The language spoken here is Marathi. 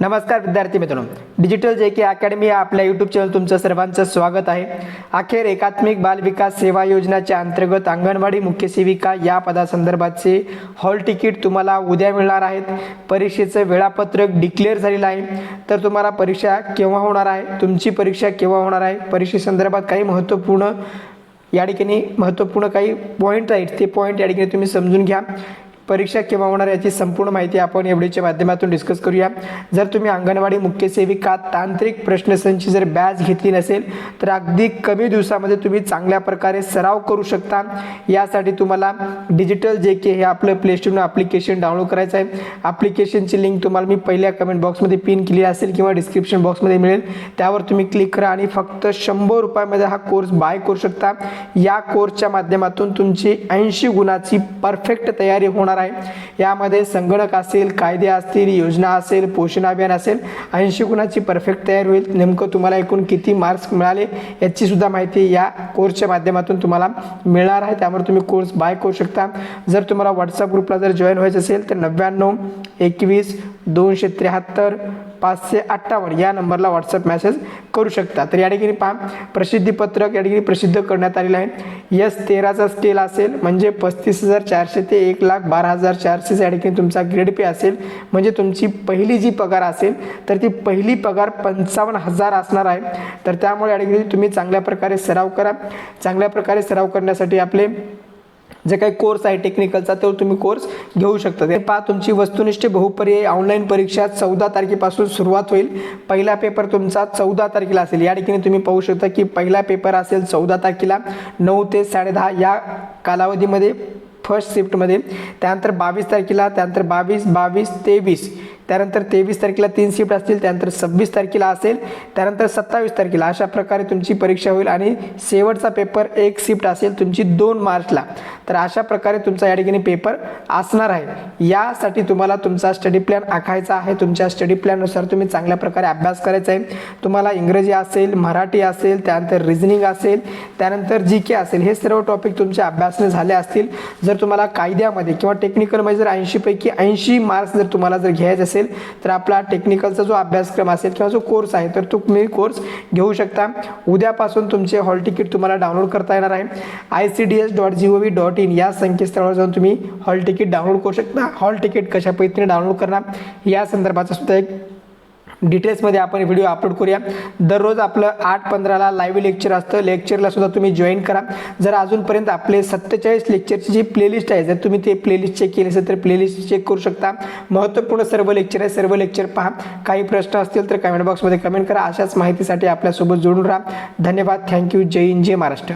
नमस्कार विद्यार्थी मित्रांनो. डिजिटल जे के अकॅडमी या आपल्या यूट्यूब चॅनल तुमचं सर्वांचं स्वागत आहे. अखेर एकात्मिक बाल विकास सेवा योजनाच्या अंतर्गत अंगणवाडी मुख्य सेविका या पदासंदर्भातचे हॉल तिकीट तुम्हाला उद्या मिळणार आहेत. परीक्षेचं वेळापत्रक डिक्लेअर झालेलं आहे. तर तुम्हाला परीक्षा केव्हा होणार आहे? तुमची परीक्षा केव्हा होणार आहे? परीक्षेसंदर्भात काही महत्त्वपूर्ण या ठिकाणी महत्त्वपूर्ण काही पॉईंट आहेत. ते पॉईंट या ठिकाणी तुम्ही समजून घ्या. परीक्षा केव्हा होणार याची संपूर्ण माहिती आपण एवढीच्या माध्यमातून डिस्कस करूया. जर तुम्ही अंगणवाडी मुख्य सेविका तांत्रिक प्रश्नसंची जर बॅच घेतली नसेल तर अगदी कमी दिवसामध्ये तुम्ही चांगल्या प्रकारे सराव करू शकता. यासाठी तुम्हाला डिजिटल जे के हे आपलं प्ले स्टोरनं ॲप्लिकेशन डाउनलोड करायचं आहे. ॲप्लिकेशनची लिंक तुम्हाला मी पहिल्या कमेंट बॉक्समध्ये पिन केली असेल किंवा डिस्क्रिप्शन बॉक्समध्ये मिळेल. त्यावर तुम्ही क्लिक करा आणि फक्त शंभर रुपयामध्ये हा कोर्स बाय करू शकता. या कोर्सच्या माध्यमातून तुमची ऐंशी गुणाची परफेक्ट तयारी होणार आहे. यामध्ये संगणक असेल कायदे असतील योजना असेल पोषण अभियान असेल ऐंशी गुणाची परफेक्ट तयार होईल. नेमकं तुम्हाला एकूण किती मार्क्स मिळाले याची सुद्धा माहिती या कोर्सच्या माध्यमातून तुम्हाला मिळणार आहे. त्यामुळे तुम्ही कोर्स बाय करू शकता. जर तुम्हाला व्हॉट्सअप ग्रुपला जर जॉईन व्हायचं असेल तर नव्याण्णव एकवीस दोनशे त्र्याहत्तर पाचशे अठ्ठावन्न या नंबरला व्हॉट्सअप मेसेज करू शकता. तर या ठिकाणी पहा प्रसिद्धीपत्रक या ठिकाणी प्रसिद्ध करण्यात आलेलं आहे. यस तेराचा स्केल असेल म्हणजे पस्तीस हजार चारशे ते एक लाख बारा हजार चारशे या ठिकाणी तुमचा ग्रेड पे असेल म्हणजे तुमची पहिली जी पगार असेल तर ती पहिली पगार पंचावन्न हजार असणार आहे. तर त्यामुळे या ठिकाणी तुम्ही चांगल्या प्रकारे सराव करा. चांगल्या प्रकारे सराव करण्यासाठी आपले जे काही कोर्स आहे टेक्निकलचा तो तुम्ही कोर्स घेऊ शकता. ते पहा तुमची वस्तुनिष्ठ बहुपर्यायी ऑनलाईन परीक्षा चौदा तारखेपासून सुरुवात होईल. पहिला पेपर तुमचा चौदा तारखेला असेल. या ठिकाणी तुम्ही पाहू शकता की पहिला पेपर असेल चौदा तारखेला नऊ ते साडेदहा या कालावधीमध्ये फर्स्ट शिफ्टमध्ये त्यानंतर बावीस तारखेला त्यानंतर बावीस बावीस तेवीस त्यानंतर तेवीस तारखेला तीन शिफ्ट असतील त्यानंतर सव्वीस तारखेला असेल त्यानंतर सत्तावीस तारखेला. अशा प्रकारे तुमची परीक्षा होईल आणि शेवटचा पेपर एक शिफ्ट असेल तुमची दोन मार्चला. तर अशा प्रकारे तुमचा या ठिकाणी पेपर असणार आहे. यासाठी तुम्हाला तुमचा स्टडी प्लॅन आखायचा आहे. तुमच्या स्टडी प्लॅननुसार तुम्ही चांगल्या प्रकारे अभ्यास करायचा आहे. तुम्हाला इंग्रजी असेल मराठी असेल त्यानंतर रिजनिंग असेल त्यानंतर जी के असेल हे सर्व टॉपिक तुमच्या अभ्यासने झाले असतील. जर तुम्हाला कायद्यामध्ये किंवा टेक्निकलमध्ये जर ऐंशीपैकी ऐंशी मार्क्स जर तुम्हाला जर घ्यायचे असेल तर आपला टेक्निकलचा जो अभ्यासक्रम असेल किंवा जो कोर्स आहे तर तो तुम्ही कोर्स घेऊ शकता. उद्यापासून तुमचे हॉल तिकीट तुम्हाला डाउनलोड करता येणार आहे. I C D S dot G O V dot in या संकेतस्थळावर जाऊन तुम्ही हॉल तिकीट डाउनलोड करू शकता. हॉल तिकीट कशा पद्धतीने डाउनलोड करणार? या संदर्भाचा सुद्धा एक डिटेल्समध्ये आपण व्हिडिओ अपलोड करूया. दररोज आपलं आठ पंधराला लाईव्ह लेक्चर असतं. लेक्चरला सुद्धा तुम्ही जॉईन करा. जर अजूनपर्यंत आपले सत्तेचाळीस लेक्चरची जी प्लेलिस्ट आहे जर तुम्ही ते प्लेलिस्ट चेक केली असेल तर प्लेलिस्ट चेक करू शकता. महत्त्वपूर्ण सर्व लेक्चर आहे. सर्व लेक्चर पहा. काही प्रश्न असतील तर कमेंट बॉक्समध्ये कमेंट करा. अशाच माहितीसाठी आपल्यासोबत जोडून राहा. धन्यवाद. थँक्यू जय हिंद. जय महाराष्ट्र.